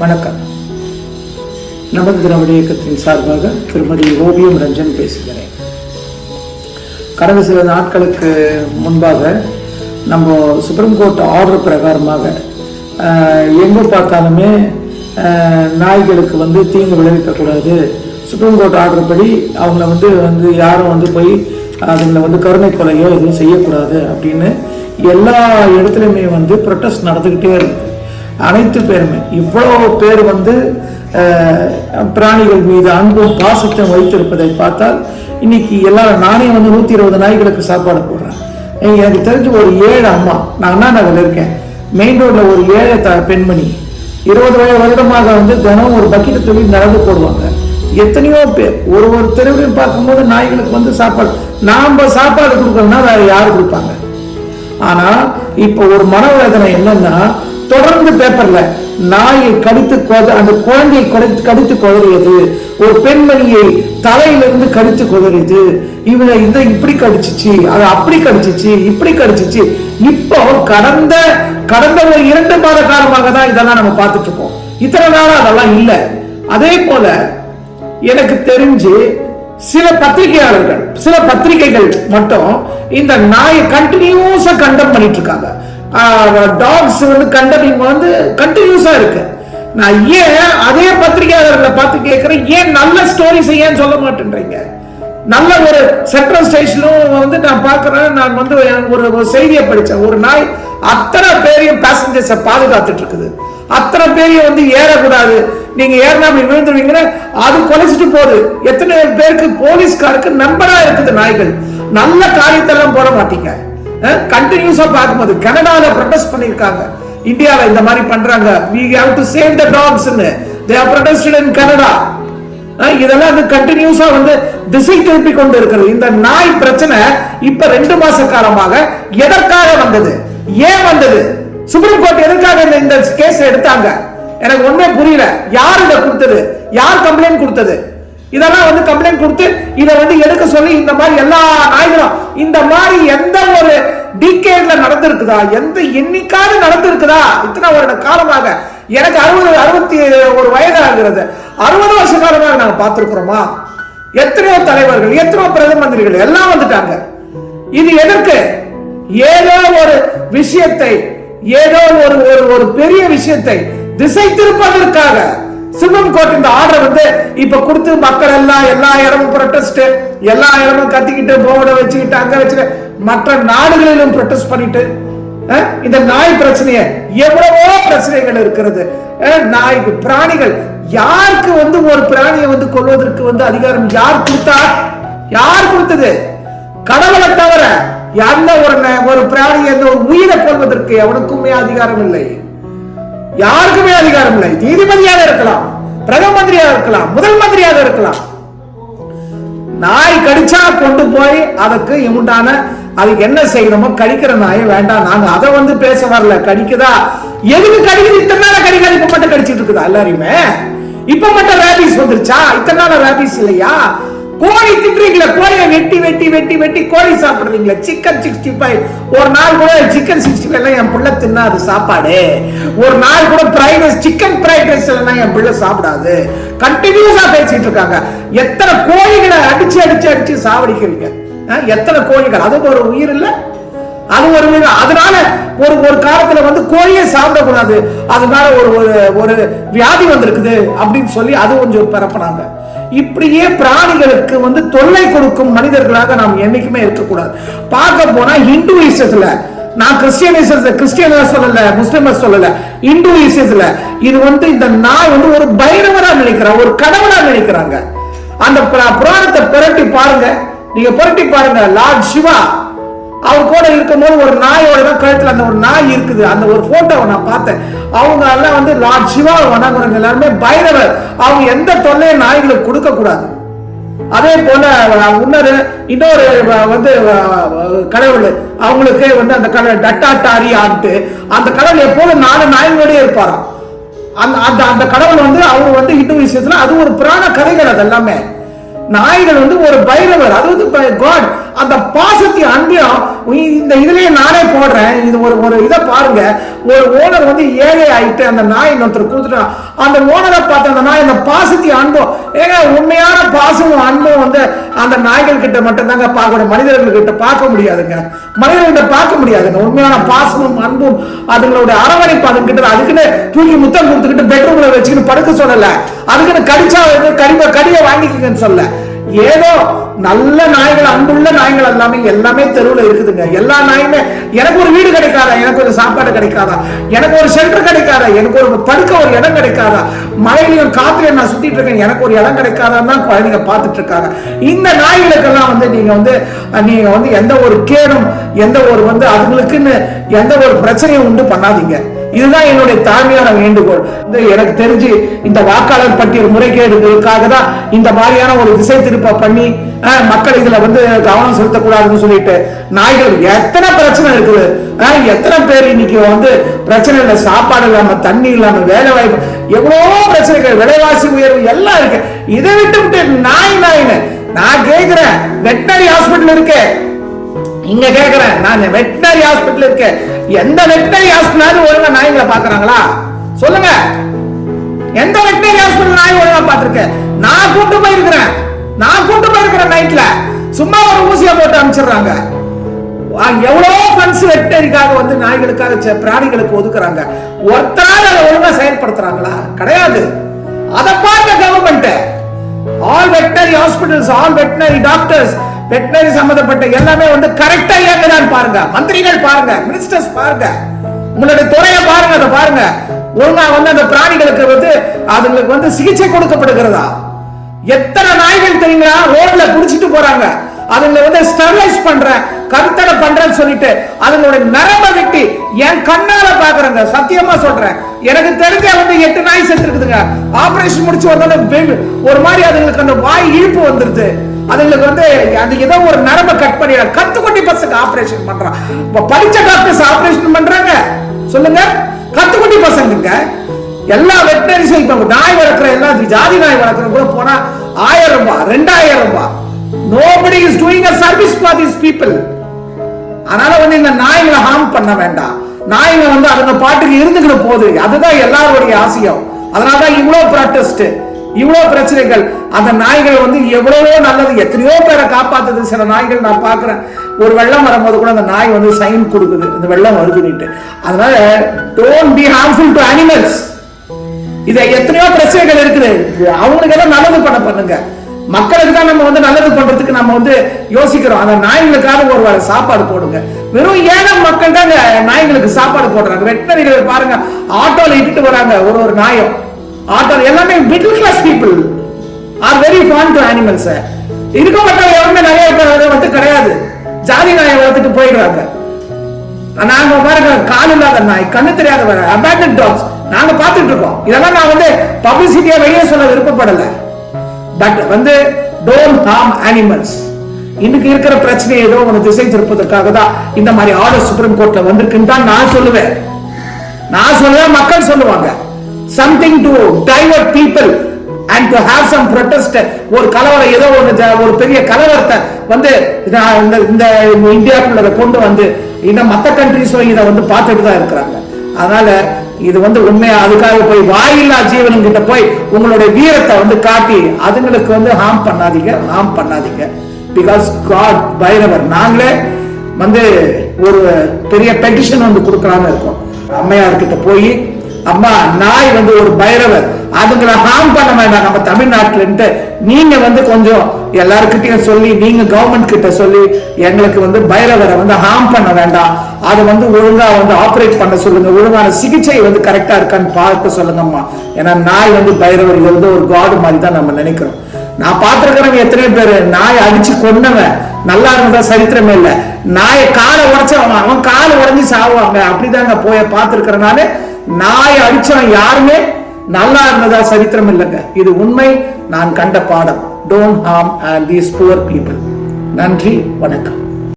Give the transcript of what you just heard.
வணக்கம். நமது திராவிட இயக்கத்தின் சார்பாக திருமதி ஓவியம் ரஞ்சன் பேசுகிறேன். கடந்த சில நாட்களுக்கு முன்பாக நம்ம சுப்ரீம் கோர்ட் ஆர்டர் பிரகாரமாக எங்கே பார்த்தாலுமே நாய்களுக்கு வந்து தீங்கு விளைவிக்கக்கூடாது. சுப்ரீம் கோர்ட் ஆர்டர் படி அவங்கள வந்து வந்து யாரும் வந்து போய் அதுங்களை வந்து கருணை கொலையோ எதுவும் செய்யக்கூடாது அப்படின்னு எல்லா இடத்துலையுமே வந்து ப்ரொட்டஸ்ட் நடந்துக்கிட்டே இருக்கு. அனைத்து பேருமே. இவ்வளோ பேர் வந்து பிராணிகள் மீது அன்பும் பாசத்தையும் வைத்திருப்பதை பார்த்தால் இன்னைக்கு எல்லாரும் நானே வந்து நூற்றி இருபது நாய்களுக்கு சாப்பாடு போடுறேன். எனக்கு தெரிஞ்ச ஒரு ஏழு அம்மா. நான் அண்ணா நகரில் இருக்கேன்? மெயின் ரோட்ல ஒரு ஏழை த பெண்மணி. இருபது வருடமாக வந்து தினம் ஒரு பக்கெட் துணி நடந்து போடுவாங்க. எத்தனையோ பேர். ஒரு ஒரு தெருவிலையும் பார்க்கும்போது நாய்களுக்கு வந்து சாப்பாடு. நாம் சாப்பாடு கொடுக்கணும்னா வேற யாரு கொடுப்பாங்க? ஆனா இப்போ ஒரு மனவேதனை என்னன்னா தொடர்ந்து பேப்பர்ல நாயை கடித்து அந்த குழந்தையை கடித்து கடித்து குதறியது. ஒரு பெண்மணியை தலையிலிருந்து கடித்து குதறியது. இவங்க இந்த இப்படி கடிச்சிச்சு அது அப்படி கடிச்சிச்சு இப்படி கடிச்சிச்சு. இப்போ கடந்த கடந்த ஒரு இரண்டு மாத காலமாக தான் இதெல்லாம் நம்ம பார்த்துட்டு இருக்கோம் இத்தனை நாளா அதெல்லாம் இல்லை. அதே போல எனக்கு தெரிஞ்சு சில பத்திரிகையாளர்கள் சில பத்திரிகைகள் மட்டும் இந்த நாயை கண்டினியூஸா கண்டம் பண்ணிட்டு இருக்காங்க டாக்ஸ் வந்து கண்டமிங் வந்து கண்டினியூஸா இருக்கு. நான் ஏன் அதே பத்திரிகையாளர்களை பார்த்து கேட்குறேன்? ஏன் நல்ல ஸ்டோரிஸ் ஏன் சொல்ல மாட்டேன்றீங்க? நல்ல ஒரு சென்ட்ரல் ஸ்டேஷனும் வந்து நான் பார்க்குறேன். நான் வந்து ஒரு ஒரு செய்தியை படித்தேன். ஒரு நாய் அத்தனை பேரையும் பேசஞ்சர்ஸை பாதுகாத்துட்டு இருக்குது. அத்தனை பேரையும் வந்து ஏறக்கூடாது. நீங்க ஏறினா அப்படி விழுந்துருவீங்கன்னா அது கொலைச்சிட்டு போகுது. எத்தனை பேருக்கு போலீஸ்காருக்கு நம்பராக இருக்குது நாய்கள். நல்ல காரியத்தெல்லாம் போட மாட்டீங்க. கண்டினியூஸா பார்க்கும்போது கனடால ப்ரொடெஸ்ட் பண்ணிருக்காங்க இந்தியால இந்த மாதிரி பண்றாங்க. We have to save the dogs ன்னு. They are protested in இதெல்லாம் வந்து கண்டினியூஸா வந்து திசை திருப்பி கொண்டு இருக்கிறது இந்த நாய் பிரச்சனை இப்ப ரெண்டு மாச காலமாக எதற்காக வந்தது? ஏன் வந்தது? சுப்ரீம் கோர்ட் எதற்காக இந்த இந்த கேஸ் எடுத்தாங்க? எனக்கு ஒண்ணே புரியல. யார் இதை கொடுத்தது? யார் கம்ப்ளைண்ட் கொடுத்தது? இதெல்லாம் வந்து கம்ப்ளைண்ட் கொடுத்து இதை வந்து எடுக்க சொல்லி இந்த மாதிரி எல்லா நாய்களும் இந்த மாதிரி எந்த ஒரு டிகேட்ல நடந்திருக்குதா? எந்த எண்ணிக்காவது நடந்திருக்குதா? இத்தனை வருட காலமாக எனக்கு அறுபது அறுபத்தி ஒரு வயது ஆகிறது அறுபது வருஷ காலமாக நாங்க பார்த்திருக்கிறோமா? எத்தனையோ தலைவர்கள் எத்தனையோ பிரதம மந்திரிகள் எல்லாம் வந்துட்டாங்க. இது எதற்கு? ஏதோ ஒரு விஷயத்தை ஏதோ ஒரு ஒரு ஒரு பெரிய விஷயத்தை திசை திருப்பதற்காக சுப்ரீம் கோர்ட் இந்த ஆர்டர் வந்து இப்ப கொடுத்து மக்கள் எல்லாம் எல்லா இடமும் ப்ரொட்டஸ்ட் எல்லா இடமும் கத்திக்கிட்டு போர்டை வச்சுக்கிட்டு அங்க வச்சுட்டு மற்ற நாடுகளிலும் ப்ரொட்டஸ்ட் பண்ணிட்டு இந்த நாய் பிரச்சனைய எவ்வளவோ பிரச்சனைகள் இருக்கிறது. நாய்க்கு பிராணிகள் யாருக்கு வந்து ஒரு பிராணியை வந்து கொள்வதற்கு வந்து அதிகாரம் யார் கொடுத்தா? யார் கொடுத்தது? கடவுளை தவிர எந்த ஒரு ந- ஒரு பிராணியை ஒரு உயிரை கொள்வதற்கு எவனுக்குமே அதிகாரம் இல்லை. யாருக்குமே அதிகாரம் இல்லை. நீதிபதியாக இருக்கலாம் பிரதம மந்திரியாக இருக்கலாம் முதல் மந்திரியாக இருக்கலாம். நாய் கடிச்சா கொண்டு போய் அதுக்கு உண்டான அதுக்கு என்ன செய்யணுமோ கடிக்கிற நாயை வேண்டாம். நாங்க அதை வந்து பேச வரல. கடிக்குதா? எதுக்கு கடிக்குது? இத்தனை நாள கடிக்காது. இப்ப மட்டும் கடிச்சிட்டு இருக்குதா? எல்லாரையுமே? இப்ப மட்டும் ரேபிஸ் வந்துருச்சா? இத்தனை நாள் ரேபிஸ் இல்லையா? கோழி திட்டுறீங்களே கோழியை வெட்டி வெட்டி வெட்டி வெட்டி கோழி சாப்பிடுறீங்களே. சிக்கன் சிக்ஸ்டி ஃபைவ் ஒரு நாள் கூட சிக்கன் சிக்ஸ்டி ஃபைவ் என் பிள்ளை தின்னா அது சாப்பாடு. ஒரு நாள் கூட fried rice chicken fried rice எல்லாம் என் பிள்ளை சாப்பிடாது. கண்டினியூஸா பேசிட்டு இருக்காங்க. எத்தனை கோழிகளை அடிச்சு அடிச்சு அடிச்சு சாவடிக்கிறீங்க? எத்தனை கோழிகள்? அது ஒரு உயிர் இல்ல? அது ஒரு உயிர் அதனால ஒரு ஒரு காலத்துல வந்து கோழியே சாப்பிடக்கூடாது. அதனால ஒரு ஒரு ஒரு வியாதி வந்திருக்குது அப்படின்னு சொல்லி அது கொஞ்சம் பரப்புனாங்க. இப்படியே பிராணிகளுக்கு வந்து தொல்லை கொடுக்கும் மனிதர்களாக நாம் என்னைக்குமே இருக்கக்கூடாது. பார்க்க போனா ஹிந்துவிசத்துல நான் கிறிஸ்டியனிசத்தை கிறிஸ்டியனா சொல்லல முஸ்லிமா சொல்லல இந்துவிசத்துல இது வந்து இந்த நான் வந்து ஒரு பைரவரா நினைக்கிறேன் ஒரு கடவுளா நினைக்கிறாங்க. அந்த புராணத்தை புரட்டி பாருங்க. நீங்க புரட்டி பாருங்க லார்ட் சிவா அவர் கூட இருக்கும்போது ஒரு நாயோட தான் கழுத்துல அந்த ஒரு நாய் இருக்குது. அந்த ஒரு போட்டோவை நான் பார்த்தேன். அவங்க எல்லாம் வந்து லார்ட் சிவா வணங்குறவங்க எல்லாருமே பைரவர். அவங்க எந்த தொல்லையும் நாய்களுக்கு கொடுக்க கூடாது அதே போல அஹ், இன்னொரு இன்னொரு வந்து கடவுள். அவங்களுக்கு வந்து அந்த கடவுள் டட்டாட்டாரி ஆட்டு அந்த கடவுள் எப்போதும் நாலு நாயங்களோடய இருப்பாராம். அந்த அந்த அந்த கடவுள் வந்து அவர் வந்து இந்து விஷயத்துல அது ஒரு புராண கதைகள் அது எல்லாமே நாய்கள் வந்து ஒரு பைரவர் அது வந்து காட் அந்த பாசத்தை அன்பையும் இந்த இதுலயே நானே போடுறேன் இது ஒரு ஒரு இதை பாருங்க. ஒரு ஓனர் வந்து ஏழை ஆயிட்டு அந்த நாய் ஒருத்தர் கொடுத்துட்டான் அந்த ஓனரை பார்த்து அந்த நாய் அந்த பாசத்தை அன்பும் ஏங்க உண்மையான பாசமும் அன்பும் வந்து அந்த நாய்கள் கிட்ட மட்டும்தாங்க தாங்க முடியும் மனிதர்கள் கிட்ட பார்க்க முடியாதுங்க. மனிதர்கள்ட்ட பார்க்க முடியாதுங்க. உண்மையான பாசமும் அன்பும் அதுங்களோட அரவணைப்பு அதுங்கிட்ட அதுக்குன்னு தூக்கி முத்தம் கொடுத்துக்கிட்டு பெட்ரூம்ல வச்சுக்கிட்டு படுக்க சொல்லல. அதுக்குன்னு கடிச்சா கடிம கடியை வாங்கிக்கங்கன்னு சொல்லல. ஏதோ நல்ல நாய்கள் அன்புள்ள நாய்கள் எல்லாமே எல்லாமே தெருவில் இருக்குதுங்க. எல்லா நாயுமே எனக்கு ஒரு வீடு கிடைக்காதா? எனக்கு ஒரு சாப்பாடு கிடைக்காதா? எனக்கு ஒரு சென்டர் கிடைக்காதா? எனக்கு ஒரு படுக்க ஒரு இடம் கிடைக்காதா? மழையிலையும் காத்துலையும் நான் சுத்திட்டு இருக்கேன். எனக்கு ஒரு இடம் கிடைக்காதான் தான் குழந்தைங்க பார்த்துட்டு இருக்காங்க இந்த நாய்களுக்கெல்லாம் வந்து நீங்க வந்து நீங்க வந்து எந்த ஒரு கேடும் எந்த ஒரு வந்து அதுங்களுக்குன்னு எந்த ஒரு பிரச்சனையும் உண்டு பண்ணாதீங்க. இதுதான் என்னுடைய தாழ்மையான வேண்டுகோள். எனக்கு தெரிஞ்சு இந்த வாக்காளர் பட்டியல் முறைகேடுகளுக்காக தான் இந்த மாதிரியான ஒரு திசை திருப்ப பண்ணி மக்கள் இதுல வந்து கவனம் செலுத்தக்கூடாதுன்னு சொல்லிட்டு நாய்கள் எத்தனை பிரச்சனை இருக்குது? எத்தனை பேர் இன்னைக்கு வந்து பிரச்சனை இல்லை சாப்பாடு இல்லாம தண்ணி இல்லாம வேலை வாய்ப்பு எவ்வளவோ பிரச்சனைகள் விலைவாசி உயர்வு எல்லாம் இருக்கு. இதை விட்டு விட்டு நாய் நாயின்னு நான் கேக்குறேன் வெட்டினரி ஹாஸ்பிட்டல் இருக்கு. நீங்க கேக்குற நான் வெட்டினரி ஹாஸ்பிட்டல் இருக்கேன். எந்த வெட்டினரி ஹாஸ்பிட்டல் ஒழுங்கா நாய்களை பாக்குறாங்களா? சொல்லுங்க. எந்த வெட்டினரி ஹாஸ்பிட்டல் நாய் ஒழுங்கா பாத்திருக்கேன்? நான் கூட்டு போயிருக்கிறேன். நான் கூட்டு போயிருக்கிறேன் நைட்ல சும்மா ஒரு ஊசியை போட்டு அனுப்பிச்சிடுறாங்க. வா, ஃபண்ட்ஸ் வெட்டினரிக்காக வந்து நாய்களுக்காக செ- பிராணிகளுக்கு ஒதுக்குறாங்க. ஒருத்தரால் அதை ஒழுங்கா செயல்படுத்துறாங்களா? கிடையாது. அதை பார்த்த government all veterinary hospitals all veterinary doctors veterinary சம்பந்தப்பட்ட எல்லாமே வந்து கரெக்டா இயங்குதான் பாருங்க. மந்திரிகள் பாருங்க மினிஸ்டர்ஸ் பாருங்க. உங்களுடைய துறையை பாருங்க அதை பாருங்க. ஒழுங்கா வந்து அந்த பிராணிகளுக்கு வந்து அதுங்களுக்கு வந்து சிகிச்சை கொடுக்கப்படுகிறதா? எத்தனை நாய்கள் தெரியுங்களா? ரோட்ல குடிச்சிட்டு போறாங்க. அதுங்களை வந்து ஸ்டெர்லைஸ் பண்ற கருத்தடை பண்றேன்னு சொல்லிட்டு அதுங்களோட நரம்ப வெட்டி என் கண்ணால பாக்குறேங்க. சத்தியமா சொல்றேன். எனக்கு தெரிஞ்ச வந்து எட்டு நாய் செத்துருக்குதுங்க. ஆபரேஷன் முடிச்சு வந்தாலும் ஒரு மாதிரி அதுங்களுக்கு அந்த வாய் இழுப்பு வந்துருது. அதுங்களுக்கு வந்து அது ஏதோ ஒரு நரம்ப கட் பண்ணி கத்துக்குட்டி பசங்க ஆபரேஷன் பண்றான். இப்ப படிச்ச டாக்டர்ஸ் ஆபரேஷன் பண்றாங்க. சொல்லுங்க. கத்துக்குட்டி பசங்க எல்லா வெட்டினரிஸும் இப்ப நாய் வளர்க்குற எல்லா ஜாதி நாய் வளர்க்குற கூட போனா ஆயிரம் ரூபாய் ரெண்டாயிரம் ரூபாய். Nobody is doing a service for these people அதனால வந்து இந்த நாய்களை ஹார்ம் பண்ண வேண்டாம். நாய்ங்க வந்து அதுங்க பாட்டுக்கு இருந்துக்கிட்டு போகுது அதுதான் எல்லாருடைய ஆசையும். அதனாலதான் இவ்வளோ ப்ராட்டஸ்ட் இவ்வளவு பிரச்சனைகள். அந்த நாய்கள் வந்து எவ்வளவோ நல்லது. எத்தனையோ பேரை காப்பாத்துது. சில நாய்கள் நான் பாக்குறேன் ஒரு வெள்ளம் வரும்போது கூட அந்த நாய் வந்து சைன் கொடுக்குது. இந்த வெள்ளம் வருதுன்னுட்டு. அதனால don't be harmful to animals இத எத்தனையோ பிரச்சனைகள் இருக்குது. அவங்களுக்கு எல்லாம் நல்லது பண்ண பண்ணுங்க. மக்களுக்கு தான் நம்ம வந்து நல்லது பண்றதுக்கு நம்ம வந்து யோசிக்கிறோம். அந்த நாய்களுக்காக ஒரு வேலை சாப்பாடு போடுங்க. வெறும் ஏழை மக்கள் தாங்க நாய்களுக்கு சாப்பாடு போடுறாங்க. வெட்டினரிகள் பாருங்க ஆட்டோல இட்டுட்டு வராங்க. ஒரு ஒரு நாயும். ஆட்டோ எல்லாமே middle class people are very fan to animals இருக்க மக்கள் யாருமே நிறைய பேர் வந்து கிடையாது. ஜாதி நாயை வளர்த்துட்டு போயிடுறாங்க. நாங்க பாருங்க கால் இல்லாத நாய் கண்ணு தெரியாத வர அபேண்டட் டாக்ஸ் நாங்க பார்த்துட்டு இருக்கோம். இதெல்லாம் நான் வந்து பப்ளிசிட்டியா வெளியே சொல்ல விருப்பப்படல. பட் வந்து டோன்ட் ஹார்ம் அனிமல்ஸ் இன்னைக்கு இருக்கிற பிரச்சனை ஏதோ ஒன்று திசை திருப்பதற்காக தான் இந்த மாதிரி ஆர்டர் சுப்ரீம் கோர்ட்ல வந்திருக்குன்னு தான் நான் சொல்லுவேன். நான் சொல்லுவேன் மக்கள் சொல்லுவாங்க. Something to divert people and to have some protest ஒரு கலவரம் ஏதோ ஒரு ஒரு பெரிய கலவரத்தை வந்து இத- இந்த இந்த இந்தியாக்குள்ள கொண்டு வந்து இந்த மற்ற கண்ட்ரிஸும் இதை வந்து பார்த்துட்டு தான் இருக்கிறாங்க. அதனால இது வந்து உண்மையா அதுக்காக போய் வாயில்லா ஜீவனுங்கிட்ட போய் உங்களுடைய வீரத்தை வந்து காட்டி அதுங்களுக்கு வந்து ஹார்ம் பண்ணாதீங்க ஹார்ம் பண்ணாதீங்க. பிகாஸ் காட் பைரவர் நாங்களே வந்து ஒரு பெரிய பெட்டிஷன் வந்து கொடுக்கலாம்னு இருக்கோம். அம்மையார் கிட்ட போய் அம்மா நாய் வந்து ஒரு பைரவர். அதுங்களை ஹார்ம் பண்ண வேண்டாம் நம்ம தமிழ்நாட்டிலன்ட்டு. நீங்க வந்து கொஞ்சம் எல்லாருக்கிட்டையும் சொல்லி நீங்க கவர்மெண்ட் கிட்ட சொல்லி எங்களுக்கு வந்து பைரவரை வந்து ஹார்ம் பண்ண வேண்டாம். அதை வந்து ஒழுங்கா வந்து ஆப்ரேட் பண்ண சொல்லுங்க. ஒழுங்கான சிகிச்சை வந்து கரெக்டா இருக்கான்னு பார்க்க சொல்லுங்கம்மா ஏன்னா நாய் வந்து பைரவர் இது வந்து ஒரு காடு மாதிரி தான் நம்ம நினைக்கிறோம். நான் பார்த்திருக்கிறவங்க எத்தனை பேரு நாய் அடிச்சு கொன்னவன். நல்லா இருந்ததா சரித்திரமே இல்ல. நாயை காலை உடைச்சவன் அவன் காலை உடஞ்சி சாவுவாங்க. அப்படிதாங்க போய பார்த்திருக்கிறனால நாயை அடிச்சவன் யாருமே நல்லா இருந்ததா சரித்திரம் இல்லைங்க. இது உண்மை. நான் கண்ட பாடம். Don't harm and these poor people நன்றி வணக்கம்.